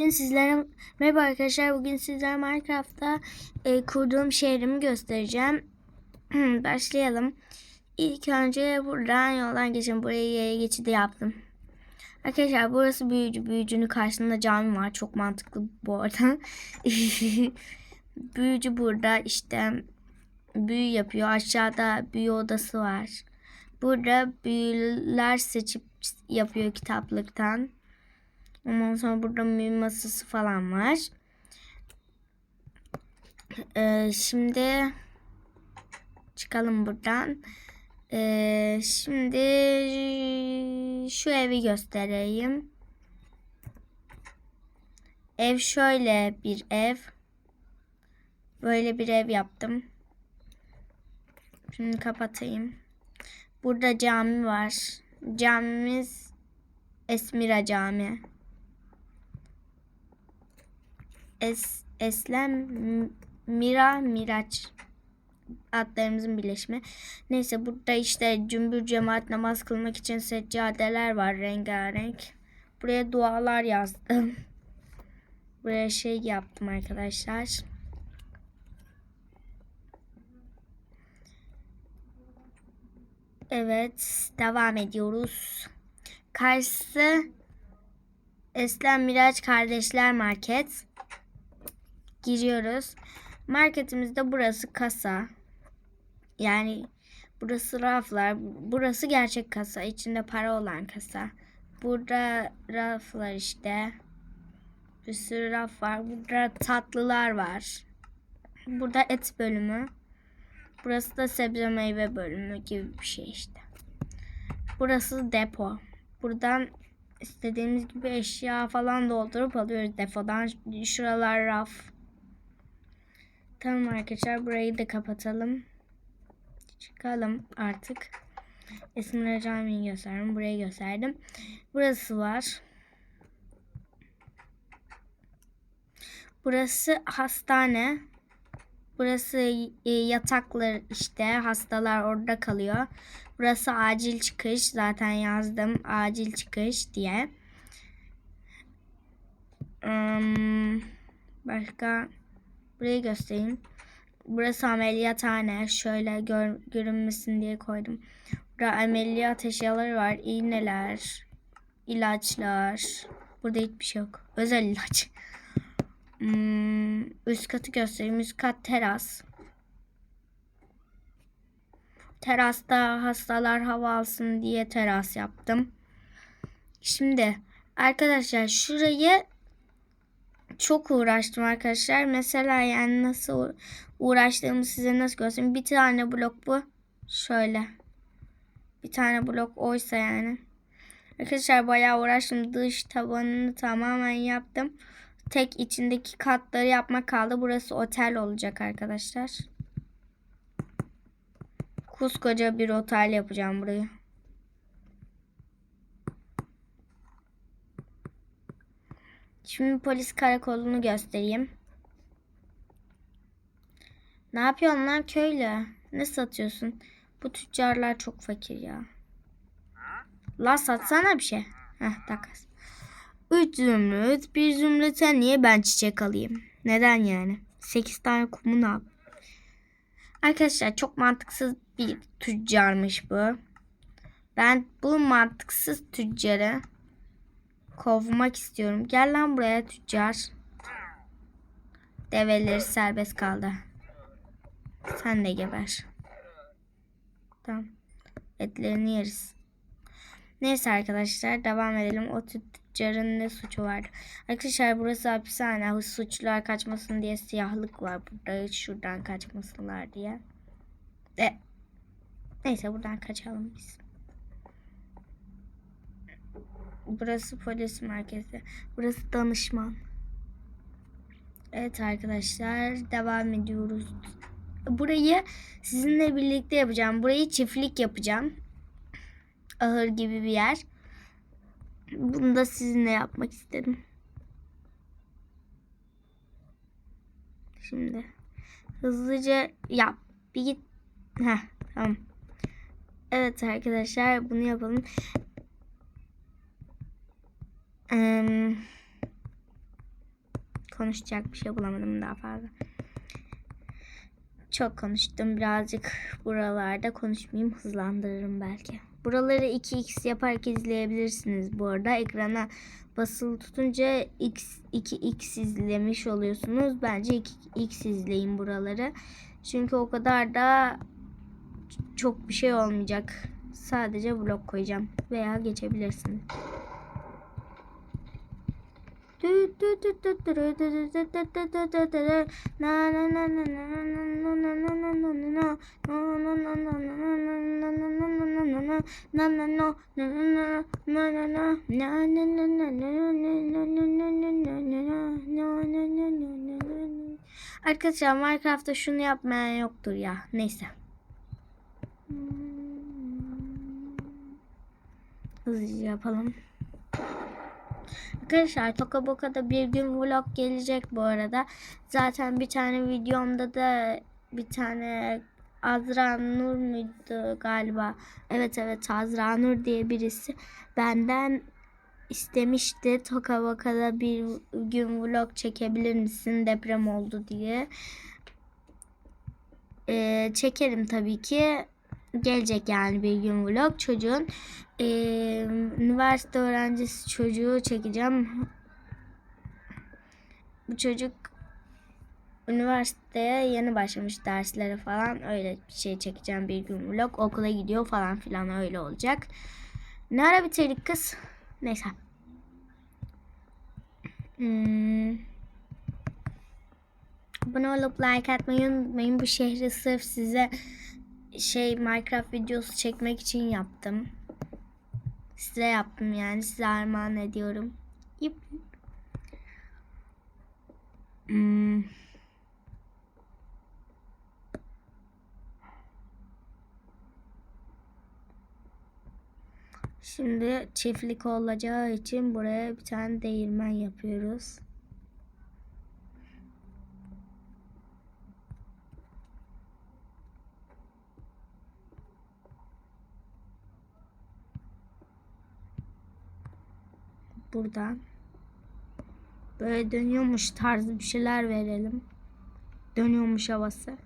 Bugün sizlere merhaba arkadaşlar. Bugün sizlere Minecraft'ta e, kurduğum şehrimi göstereceğim. Başlayalım. İlk önce buradan yoldan geçin. Buraya yaya geçidi yaptım. Arkadaşlar burası büyücü. Büyücünün karşısında cami var. Çok mantıklı bu arada. büyücü burada işte büyü yapıyor. Aşağıda büyü odası var. Burada büyüler seçip yapıyor kitaplıktan. Ondan sonra burada mühim masası falan var. Ee, şimdi çıkalım buradan. Ee, şimdi şu evi göstereyim. Ev şöyle bir ev. Böyle bir ev yaptım. Şimdi kapatayım. Burada cami var. Camimiz Esmira Cami. Es, Eslem Mira Miraç adlarımızın birleşimi. Neyse burada işte cümbür cemaat namaz kılmak için seccadeler var rengarenk. Buraya dualar yazdım. Buraya şey yaptım arkadaşlar. Evet devam ediyoruz. Karşısı Eslem Miraç Kardeşler Market. Giriyoruz. Marketimizde burası kasa. Yani burası raflar. Burası gerçek kasa. İçinde para olan kasa. Burada raflar işte. Bir sürü raf var. Burada tatlılar var. Burada et bölümü. Burası da sebze meyve bölümü gibi bir şey işte. Burası depo. Buradan istediğimiz gibi eşya falan doldurup alıyoruz depodan. Şuralar raf. Tamam arkadaşlar burayı da kapatalım. Çıkalım artık. Esinler Camii'yi gösterdim. Burayı gösterdim. Burası var. Burası hastane. Burası e, yataklar işte. Hastalar orada kalıyor. Burası acil çıkış. Zaten yazdım acil çıkış diye. Hmm, başka burayı göstereyim. Burası ameliyathane. Şöyle gör, görünmesin diye koydum. Burada ameliyat eşyaları var. İğneler, ilaçlar. Burada hiçbir şey yok. Özel ilaç. Hmm, üst katı göstereyim. Üst kat teras. Terasta hastalar hava alsın diye teras yaptım. Şimdi arkadaşlar şurayı çok uğraştım arkadaşlar. Mesela yani nasıl uğraştığımı size nasıl göstereyim. Bir tane blok bu. Şöyle. Bir tane blok oysa yani. Arkadaşlar bayağı uğraştım. Dış tabanını tamamen yaptım. Tek içindeki katları yapmak kaldı. Burası otel olacak arkadaşlar. Koskoca bir otel yapacağım burayı. Şimdi polis karakolunu göstereyim. Ne yapıyorsun lan köylü? Ne satıyorsun? Bu tüccarlar çok fakir ya. La satsana bir şey. Heh takas. Üç zümrüt. Bir zümrüte niye ben çiçek alayım? Neden yani? Sekiz tane kumu ne yap? Arkadaşlar çok mantıksız bir tüccarmış bu. Ben bu mantıksız tüccarı kovmak istiyorum. Gel lan buraya tüccar. Develeri serbest kaldı. Sen de geber. Tamam. Etlerini yeriz. Neyse arkadaşlar devam edelim. O tüccarın ne suçu var? Arkadaşlar burası hapishane. Suçlular kaçmasın diye siyahlık var burada. Şuradan kaçmasınlar diye. De. Neyse buradan kaçalım biz. Burası polis merkezi. Burası danışman. Evet arkadaşlar devam ediyoruz. Burayı sizinle birlikte yapacağım. Burayı çiftlik yapacağım. Ahır gibi bir yer. Bunu da sizinle yapmak istedim. Şimdi hızlıca yap. Bir git. Heh, tamam. Evet arkadaşlar bunu yapalım. Konuşacak bir şey bulamadım daha fazla. Çok konuştum birazcık buralarda konuşmayayım hızlandırırım belki. Buraları 2x yaparak izleyebilirsiniz bu arada. Ekrana basılı tutunca x 2x izlemiş oluyorsunuz. Bence 2x izleyin buraları. Çünkü o kadar da çok bir şey olmayacak. Sadece blok koyacağım veya geçebilirsiniz. Arkadaşlar Minecraft'ta şunu yapmayan yoktur ya. Neyse. Hızlıca yapalım. Arkadaşlar Toka Boka'da bir gün vlog gelecek bu arada. Zaten bir tane videomda da bir tane Azra Nur muydu galiba? Evet evet Azra Nur diye birisi benden istemişti. Toka Boka'da bir gün vlog çekebilir misin deprem oldu diye. Ee, çekerim tabii ki. Gelecek yani bir gün vlog çocuğun. Ee, üniversite öğrencisi çocuğu çekeceğim. Bu çocuk üniversiteye yeni başlamış derslere falan öyle bir şey çekeceğim bir gün vlog. Okula gidiyor falan filan öyle olacak. Ne ara bitirdik kız? Neyse. Hmm. Abone olup like atmayı unutmayın. Bu şehri sırf size şey Minecraft videosu çekmek için yaptım. Size yaptım yani. Size armağan ediyorum. Yip. Hmm. Şimdi çiftlik olacağı için buraya bir tane değirmen yapıyoruz. Buradan böyle dönüyormuş tarzı bir şeyler verelim. Dönüyormuş havası.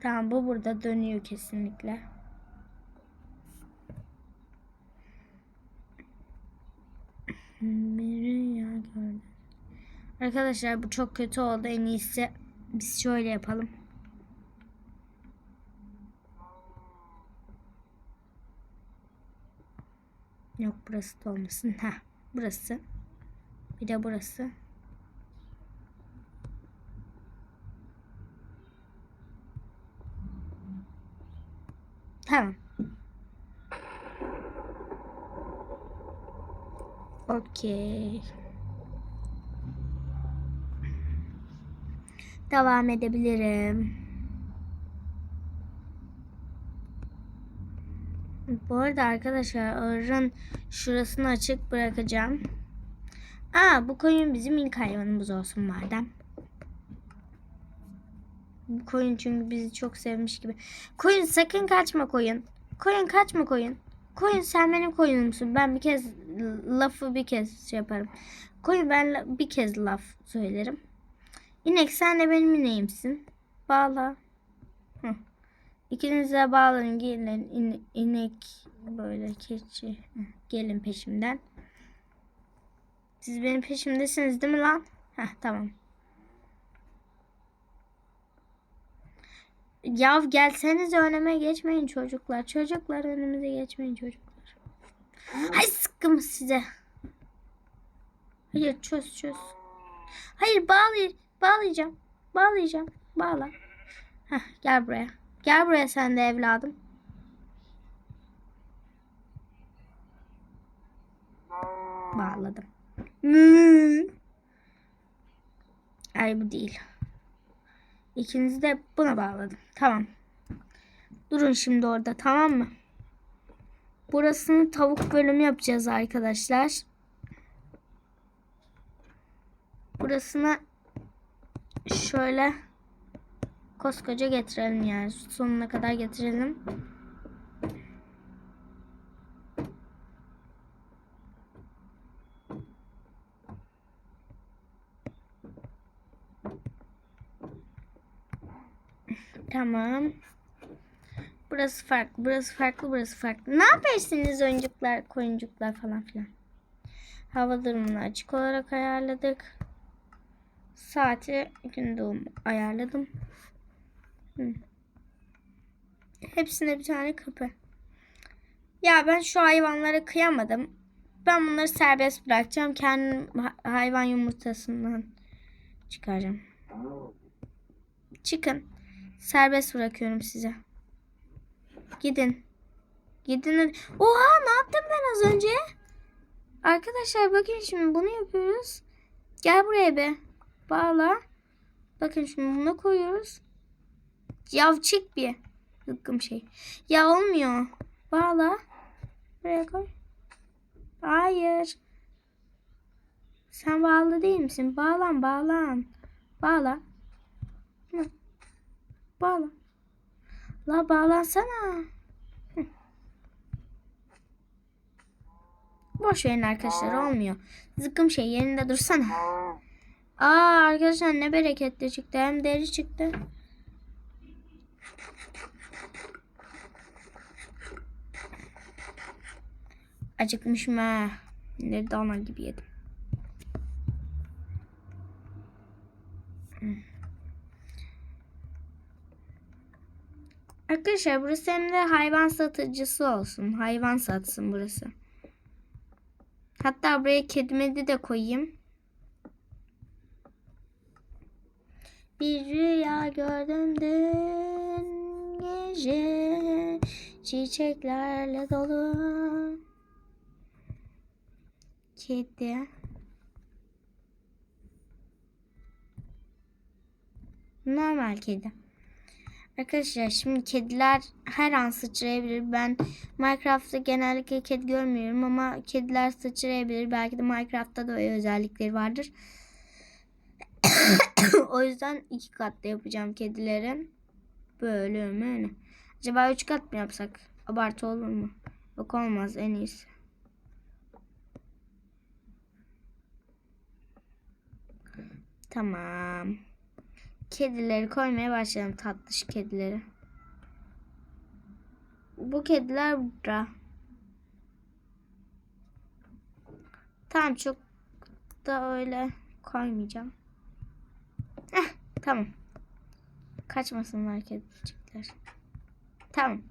Tamam bu burada dönüyor kesinlikle. Arkadaşlar bu çok kötü oldu. En iyisi biz şöyle yapalım. Yok burası da olmasın. Ha, burası. Bir de burası. Tamam. Okey. Devam edebilirim. Bu arada arkadaşlar ahırın şurasını açık bırakacağım. Aa bu koyun bizim ilk hayvanımız olsun madem. Bu koyun çünkü bizi çok sevmiş gibi. Koyun sakın kaçma koyun. Koyun kaçma koyun. Koyun sen benim koyunumsun. Ben bir kez lafı bir kez şey yaparım. Koyun ben bir kez laf söylerim. İnek sen de benim ineğimsin. Bağla. Hı. İkiniz de bağlanın gelin in, inek böyle keçi gelin peşimden. Siz benim peşimdesiniz değil mi lan? Heh tamam. Yav gelseniz önüme geçmeyin çocuklar. Çocuklar önümüze geçmeyin çocuklar. Ay sıkkım size. Hayır çöz çöz. Hayır bağlay bağlayacağım. Bağlayacağım. Bağla. Heh, gel buraya. Gel buraya sen de evladım. Bağladım. Ay bu değil. İkinizi de buna bağladım. Tamam. Durun şimdi orada tamam mı? Burasını tavuk bölümü yapacağız arkadaşlar. Burasına şöyle koskoca getirelim yani sonuna kadar getirelim. Tamam. Burası farklı, burası farklı, burası farklı. Ne yaparsınız oyuncuklar, koyuncuklar falan filan. Hava durumunu açık olarak ayarladık. Saati gün doğumu ayarladım. Hı. Hepsine bir tane kapı. Ya ben şu hayvanlara kıyamadım. Ben bunları serbest bırakacağım. Kendim ha- hayvan yumurtasından çıkaracağım. Çıkın. Serbest bırakıyorum size. Gidin. Gidin. Oha ne yaptım ben az önce? Arkadaşlar bakın şimdi bunu yapıyoruz. Gel buraya be. Bağla. Bakın şimdi bunu koyuyoruz. Ya çık bir. Hıkkım şey. Ya olmuyor. Bağla. Buraya koy. Hayır. Sen bağlı değil misin? Bağlan bağlan. Bağla. Hı. Bağla. La bağlansana. Boş verin arkadaşlar olmuyor. Zıkkım şey yerinde dursana. Aa arkadaşlar ne bereketli çıktı. Hem deri çıktı. Acıkmışım ha. Ne dana gibi yedim. Arkadaşlar burası hem de hayvan satıcısı olsun. Hayvan satsın burası. Hatta buraya kedimedi de koyayım. Bir rüya gördüm dün gece çiçeklerle dolu. Kedi. Normal kedi. Arkadaşlar şimdi kediler her an sıçrayabilir. Ben Minecraft'ta genellikle kedi görmüyorum ama kediler sıçrayabilir. Belki de Minecraft'ta da öyle özellikleri vardır. o yüzden iki katlı yapacağım kedilerin bölümünü. Acaba üç kat mı yapsak? Abartı olur mu? Yok olmaz en iyisi. Tamam. Kedileri koymaya başlayalım. Tatlış kedileri. Bu kediler burada. Tamam çok da öyle koymayacağım. Heh, tamam. Kaçmasınlar kedicikler. Tamam.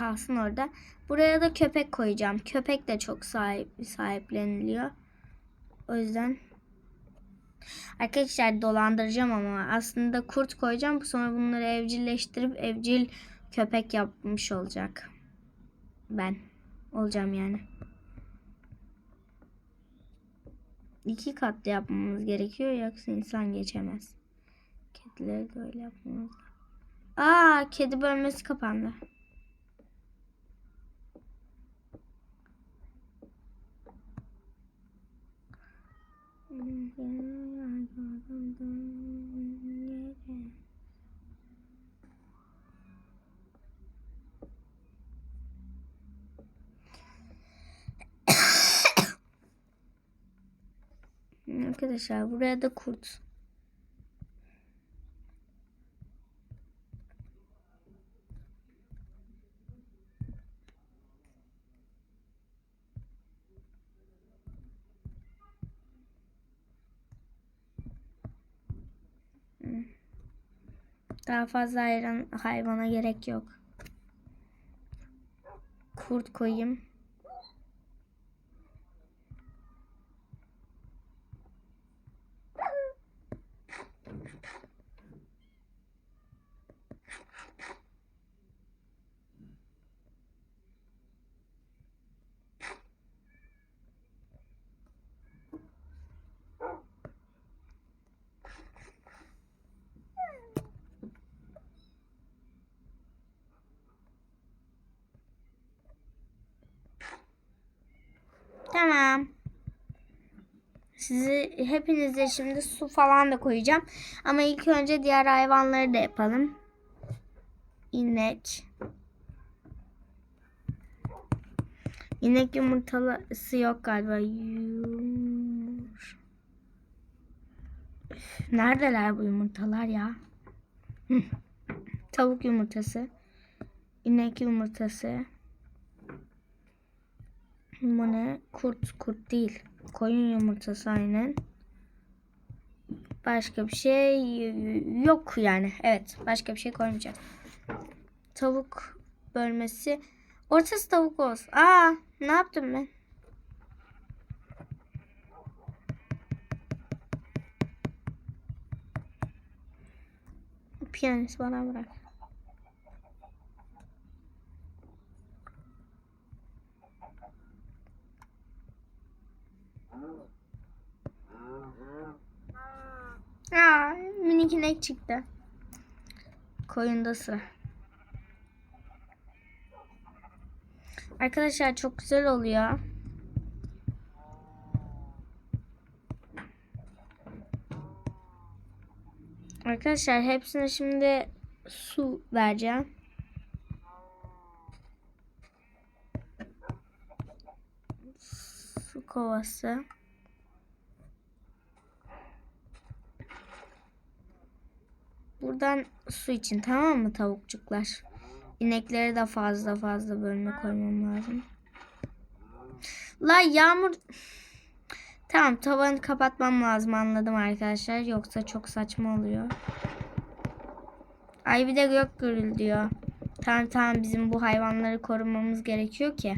Kalsın orada. Buraya da köpek koyacağım. Köpek de çok sahip, sahipleniliyor. O yüzden arkadaşlar dolandıracağım ama aslında kurt koyacağım. Sonra bunları evcilleştirip evcil köpek yapmış olacak. Ben olacağım yani. İki katlı yapmamız gerekiyor yoksa insan geçemez. Kedileri de öyle yapmamız. Aa kedi bölmesi kapandı. Arkadaşlar buraya da kurt. Daha fazla hayran, hayvana gerek yok. Kurt koyayım. Tamam. Sizi hepinize şimdi su falan da koyacağım. Ama ilk önce diğer hayvanları da yapalım. İnek. İnek yumurtalısı yok galiba. Yumur. Neredeler bu yumurtalar ya? Tavuk yumurtası. inek yumurtası. Bu ne? Kurt. Kurt değil. Koyun yumurtası aynen. Başka bir şey yok yani. Evet. Başka bir şey koymayacağım. Tavuk bölmesi. Ortası tavuk olsun. Aa, ne yaptım ben? Piyanist bana bırak. Aa, inek çıktı. Koyunda sıra. Arkadaşlar çok güzel oluyor. Arkadaşlar hepsine şimdi su vereceğim. Su kovası. Buradan su için tamam mı tavukçuklar? İnekleri de fazla fazla bölme koymam lazım. La yağmur... Tamam tavanı kapatmam lazım anladım arkadaşlar. Yoksa çok saçma oluyor. Ay bir de gök gürülüyor. Tamam tamam bizim bu hayvanları korumamız gerekiyor ki.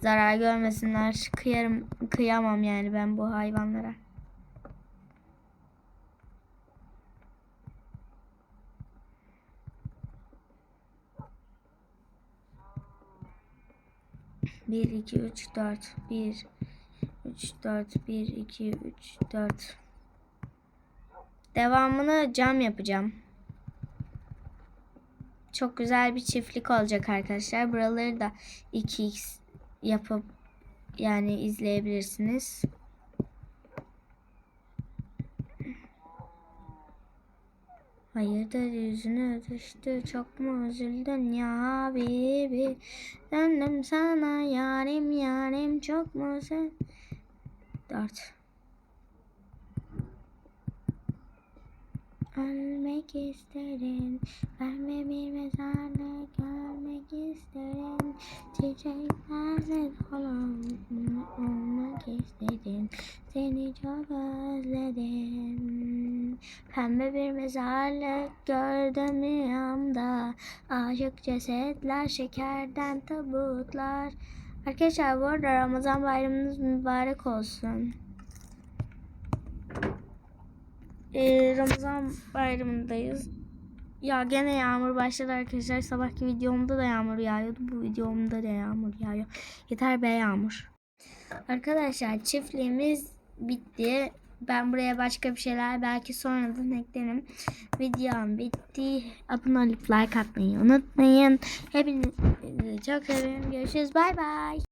Zarar görmesinler. Kıyarım, kıyamam yani ben bu hayvanlara. Bir, iki, üç, dört. Bir, üç, dört. Bir, iki, üç, dört. Devamını cam yapacağım. Çok güzel bir çiftlik olacak arkadaşlar. Buraları da 2x yapıp yani izleyebilirsiniz. Hayırdır yüzünü düştü çok mu üzüldün ya Habibi Döndüm sana yarim yarim çok mu sen Dört Ölmek isterim. Verme bir mezarlık görmek isterim. Çiçeklerle dolu olmak istedim Seni çok özledim. Pembe bir mezarlık gördüm rüyamda. Aşık cesetler şekerden tabutlar. Arkadaşlar bu arada Ramazan bayramınız mübarek olsun. Ee, Ramazan bayramındayız. Ya gene yağmur başladı arkadaşlar. Sabahki videomda da yağmur yağıyordu. Bu videomda da yağmur yağıyor. Yeter be yağmur. Arkadaşlar çiftliğimiz bitti. Ben buraya başka bir şeyler belki sonradan eklerim. Videom bitti. Abone olup like atmayı unutmayın. Hepinizi çok seviyorum. Görüşürüz. Bay bay.